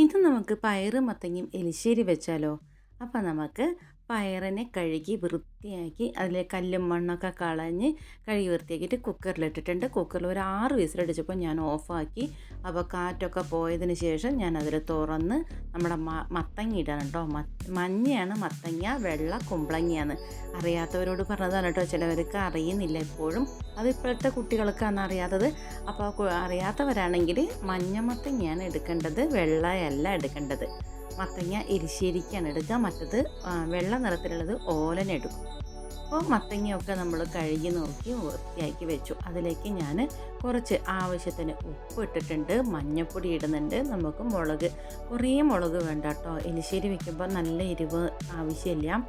ഇന്ന് നമുക്ക് പയറ് മത്തങ്ങയും എലിശ്ശേരി വെച്ചാലോ. അപ്പോൾ നമുക്ക് പയറിനെ കഴുകി വൃത്തിയാക്കി അതിലെ കല്ലും മണ്ണൊക്കെ കളഞ്ഞ് കഴുകി വൃത്തിയാക്കിയിട്ട് കുക്കറിലിട്ടിട്ടുണ്ട്. കുക്കറിൽ ഒരു ആറ് വിസിലടിച്ചപ്പോൾ ഞാൻ ഓഫാക്കി. അപ്പോൾ കാറ്റൊക്കെ പോയതിന് ശേഷം ഞാൻ അതിൽ തുറന്ന് നമ്മുടെ മത്തങ്ങ ഇടാണ് കേട്ടോ. മഞ്ഞയാണ് മത്തങ്ങ വെള്ള കുമ്പളങ്ങയാണ്. അറിയാത്തവരോട് പറഞ്ഞതാണ് കേട്ടോ ചിലവർക്ക് അറിയുന്നില്ല എപ്പോഴും. അത് ഇപ്പോഴത്തെ കുട്ടികൾക്കാണ് അറിയാത്തത്. അപ്പോൾ അറിയാത്തവരാണെങ്കിൽ മഞ്ഞ മത്തങ്ങയാണ് എടുക്കേണ്ടത് വെള്ളയല്ല എടുക്കേണ്ടത്. മത്തങ്ങ എരിശ്ശേരിക്കാണ്. എടുക്കുക മറ്റത് വെള്ള നിറത്തിലുള്ളത് ഓലനെടുക്കും അപ്പോൾ മത്തങ്ങയൊക്കെ നമ്മൾ കഴുകി നോക്കി വൃത്തിയാക്കി വെച്ചു. അതിലേക്ക് ഞാൻ കുറച്ച് ആവശ്യത്തിന് ഉപ്പ് ഇട്ടിട്ടുണ്ട് മഞ്ഞൾപ്പൊടി ഇടുന്നുണ്ട് നമുക്ക് മുളക് കുറേ മുളക് വേണ്ട കേട്ടോ. എലിശ്ശേരി വെക്കുമ്പോൾ നല്ല എരിവ് ആവശ്യമില്ല.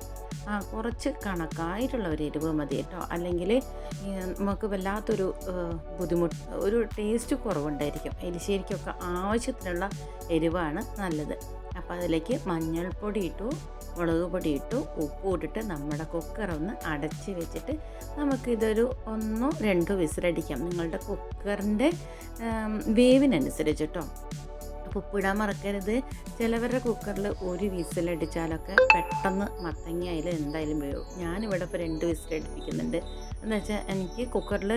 കുറച്ച് കണക്കായിട്ടുള്ള ഒരു എരിവ് മതി കേട്ടോ. അല്ലെങ്കിൽ നമുക്ക് വല്ലാത്തൊരു ബുദ്ധിമുട്ട് ഒരു ടേസ്റ്റ് കുറവുണ്ടായിരിക്കും. എലിശ്ശേരിക്കൊക്കെ ആവശ്യത്തിനുള്ള എരിവാണ് നല്ലത്. അപ്പോൾ അതിലേക്ക് മഞ്ഞൾപ്പൊടി ഇട്ടു മുളക് പൊടി ഇട്ടു ഉപ്പ് ഇട്ടിട്ട് നമ്മുടെ കുക്കർ ഒന്ന് അടച്ച് വെച്ചിട്ട് നമുക്കിതൊരു ഒന്നോ രണ്ടോ വിസിലടിക്കാം. നിങ്ങളുടെ കുക്കറിന്റെ വേവിനനുസരിച്ച് കേട്ടോ ഉപ്പിടാൻ മറക്കരുത്. ചിലവരുടെ കുക്കറിൽ ഒരു വിസിലടിച്ചാലൊക്കെ പെട്ടെന്ന് മത്തങ്ങ അതിൽ എന്തായാലും വേവും ഞാനിവിടെ ഇപ്പോൾ രണ്ട് വിസിലടിപ്പിക്കുന്നുണ്ട് എന്ന് വെച്ചാൽ എനിക്ക് കുക്കറിൽ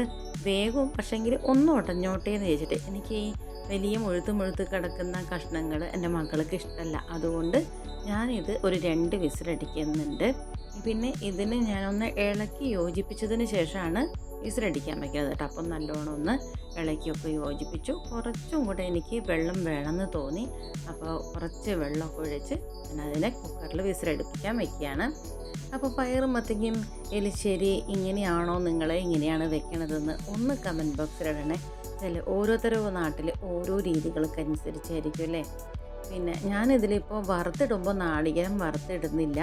വേഗവും പക്ഷേങ്കിൽ ഒന്നും ഉടഞ്ഞോട്ടേ എന്ന് ചോദിച്ചിട്ട് എനിക്ക് ഈ വലിയ മുഴുത്ത് മുഴുത്ത് കിടക്കുന്ന കഷ്ണങ്ങൾ എന്റെ മക്കൾക്ക് ഇഷ്ടമല്ല അതുകൊണ്ട് ഞാനിത് ഒരു രണ്ട് വിസിലടിക്കുന്നുണ്ട് പിന്നെ ഇതിന് ഞാനൊന്ന് ഇളക്കി യോജിപ്പിച്ചതിന് ശേഷമാണ് വിസിലടിക്കാൻ വയ്ക്കുന്നത് കേട്ടോ. അപ്പം നല്ലോണം ഒന്ന് ഇളക്കിയൊക്കെ യോജിപ്പിച്ചു. കുറച്ചും കൂടെ എനിക്ക് വെള്ളം വേണമെന്ന് തോന്നി. അപ്പോൾ കുറച്ച് വെള്ളമൊക്കെ ഒഴിച്ച് ഞാൻ അതിനെ കുക്കറിൽ വിസിലടിപ്പിക്കാൻ വയ്ക്കുകയാണ്. അപ്പോൾ പയറും മത്തങ്ങയും എലിശ്ശേരി ഇങ്ങനെയാണോ നിങ്ങൾ ഇങ്ങനെയാണ് വെക്കണതെന്ന് ഒന്ന് കമന്റ് ബോക്സിലിടണേ ചില ഓരോരുത്തരോ നാട്ടിൽ ഓരോ രീതികൾക്കനുസരിച്ചായിരിക്കും അല്ലേ? പിന്നെ ഞാനിതിലിപ്പോൾ വറുത്തിടുമ്പോൾ നാളികേരം വറുത്തിടുന്നില്ല.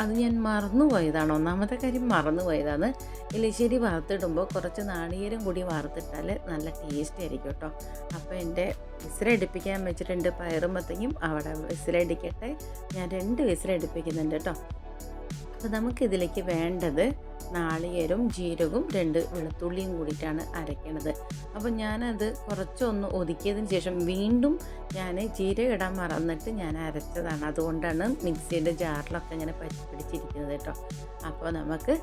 അത് ഞാൻ മറന്നുപോയതാണ് ഒന്നാമത്തെ കാര്യം മറന്നുപോയതാണ് എലിശ്ശേരി വറുത്തിടുമ്പോൾ കുറച്ച് നാളികേരം കൂടി വറുത്തിട്ടാൽ നല്ല ടേസ്റ്റ് ആയിരിക്കും കേട്ടോ അപ്പോൾ എന്റെ വിസിലടിപ്പിക്കാൻ വെച്ചിട്ടുണ്ട് പയറും പയറുമ്പത്തേക്കും അവിടെ വിസിലടിക്കട്ടെ. ഞാൻ രണ്ട് വിസിലടിപ്പിക്കുന്നുണ്ട് കേട്ടോ അപ്പോൾ നമുക്കിതിലേക്ക് വേണ്ടത് നാളികേരവും ജീരകവും രണ്ട് വെളുത്തുള്ളിയും കൂടിയിട്ടാണ് അരയ്ക്കണത്. അപ്പോൾ ഞാനത് കുറച്ചൊന്ന് ഒതുക്കിയതിന് ശേഷം വീണ്ടും ഞാൻ ജീരകം ഇടാൻ മറന്നിട്ട് ഞാൻ അരച്ചതാണ്. അതുകൊണ്ടാണ് മിക്സിയുടെ ജാറിലൊക്കെ ഇങ്ങനെ പറ്റി പിടിച്ചിരിക്കുന്നത് കേട്ടോ. അപ്പോൾ നമുക്ക്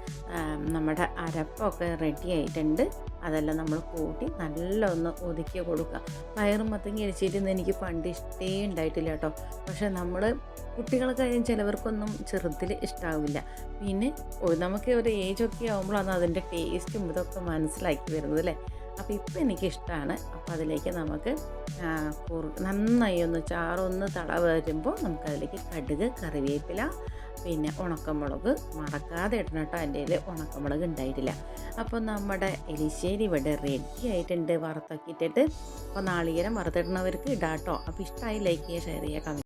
നമ്മുടെ അരപ്പൊക്കെ റെഡി ആയിട്ടുണ്ട്. അതെല്ലാം നമ്മൾ കൂട്ടി നല്ല ഒന്ന് ഒതുക്കി കൊടുക്കുക. പയറും മത്തങ്ങി അരിച്ചിരുന്ന് എനിക്ക് പണ്ട് ഇഷ്ടേ ഉണ്ടായിട്ടില്ല കേട്ടോ. പക്ഷേ നമ്മൾ കുട്ടികൾക്കായാലും ചിലവർക്കൊന്നും ചെറുതിൽ ഇഷ്ടാവില്ല. പിന്നെ നമുക്ക് ഒരു ഏജൊക്കെ ആകുമ്പോഴാണ് അതിന്റെ ടേസ്റ്റും ഇതൊക്കെ മനസ്സിലാക്കി വരുന്നത് അല്ലേ? അപ്പോൾ ഇപ്പം എനിക്കിഷ്ടമാണ് അപ്പോൾ അതിലേക്ക് നമുക്ക് നന്നായി ഒന്ന് ചാറൊന്ന് തട വരുമ്പോൾ നമുക്കതിലേക്ക് കടുക് കറിവേപ്പില പിന്നെ ഉണക്കമുളക് മറക്കാതെ ഇടണം കേട്ടോ. എന്റെ കയ്യിൽ ഉണക്കമുളക് ഉണ്ടായിട്ടില്ല. അപ്പോൾ നമ്മുടെ എലിശ്ശേരി ഇവിടെ റെഡി ആയിട്ടുണ്ട്. വറുത്താക്കിയിട്ടിട്ട് അപ്പോൾ നാളികേരം വറുത്തിടുന്നവർക്ക് ഇടാട്ടോ അപ്പോൾ ഇഷ്ടമായി ലൈക്ക് ചെയ്യുക ഷെയർ ചെയ്യുക കമന്റ്